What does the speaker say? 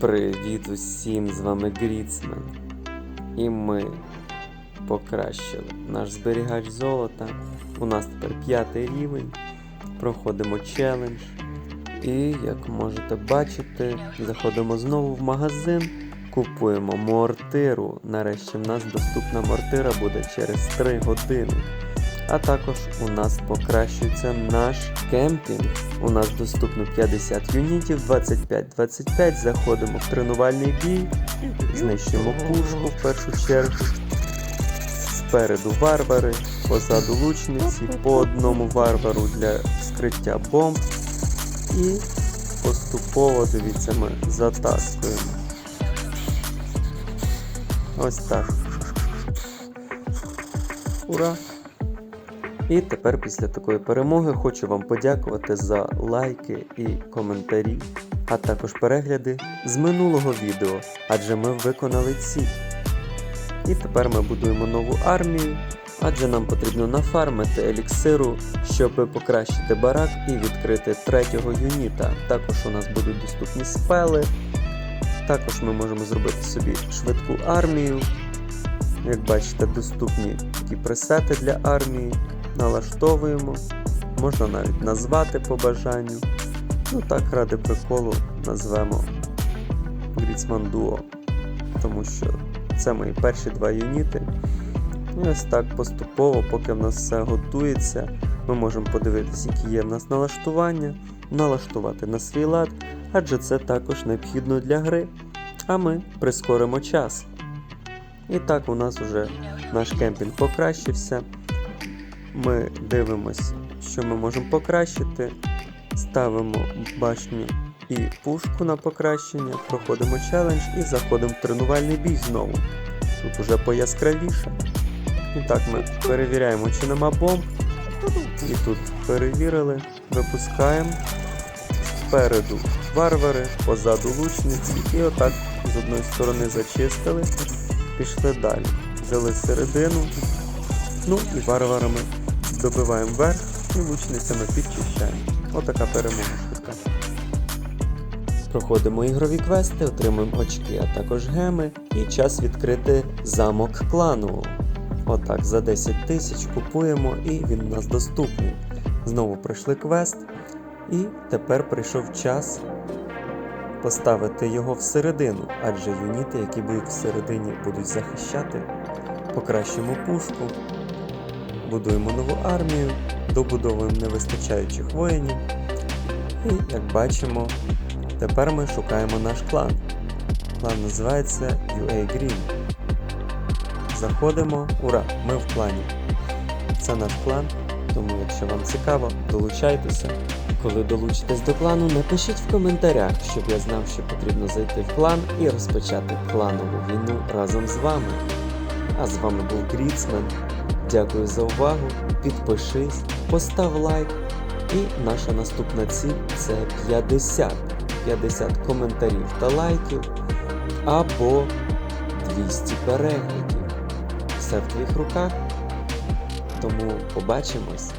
Привіт усім, з вами Гріцмен. І ми покращили наш зберігач золота. У нас тепер п'ятий рівень. Проходимо челендж. І як можете бачити, заходимо знову в магазин, купуємо мортиру. Нарешті в нас доступна мортира буде через 3 години. А також у нас покращується наш кемпінг. У нас доступно 50 юнітів, 25-25. Заходимо в тренувальний бій, знищуємо пушку в першу чергу. Спереду варвари, позаду лучниці, по одному варвару для скриття бомб. І поступово, дивіться, ми затаскуємо. Ось так. Ура! І тепер після такої перемоги хочу вам подякувати за лайки і коментарі, а також перегляди з минулого відео, адже ми виконали ціль. І тепер ми будуємо нову армію, адже нам потрібно нафармити еліксиру, щоб покращити барак і відкрити третього юніта. Також у нас будуть доступні спели. Також ми можемо зробити собі швидку армію. Як бачите, доступні такі пресети для армії налаштовуємо, можна навіть назвати по бажанню. Ну так, ради приколу назвемо Гріцман Duo, тому що це мої перші два юніти. І ось так поступово, поки в нас все готується, ми можемо подивитися, які є в нас налаштування, налаштувати на свій лад, адже це також необхідно для гри. А ми прискоримо час. І так у нас вже наш кемпінг покращився. Ми дивимось, що ми можемо покращити. Ставимо башню і пушку на покращення, проходимо челендж і заходимо в тренувальний бій знову. Тут уже пояскравіше. І так ми перевіряємо, чи нема бомб. І тут перевірили, випускаємо. Спереду варвари, позаду лучниці. І отак з одної сторони зачистили, пішли далі. Взяли середину. Ну і варварами добиваємо верх і лучницями підчищаємо. Отака перемога швидка. Проходимо ігрові квести, отримуємо очки, а також геми і час відкрити замок клану. Отак, за 10 тисяч купуємо і він у нас доступний. Знову пройшли квест, і тепер прийшов час поставити його всередину, адже юніти, які будуть всередині, будуть захищати. Покращимо пушку, будуємо нову армію, добудовуємо невистачаючих воїнів. І як бачимо, тепер ми шукаємо наш клан. Клан називається UA Green. Заходимо, ура! Ми в клані. Це наш клан, тому якщо вам цікаво, долучайтеся. Коли долучитесь до клану, напишіть в коментарях, щоб я знав, що потрібно зайти в клан і розпочати кланову війну разом з вами. А з вами був Гріцмен. Дякую за увагу. Підпишись, постав лайк. І наша наступна ціль це 50. 50 коментарів та лайків або 200 переглядів. Все в твоїх руках. Тому побачимось.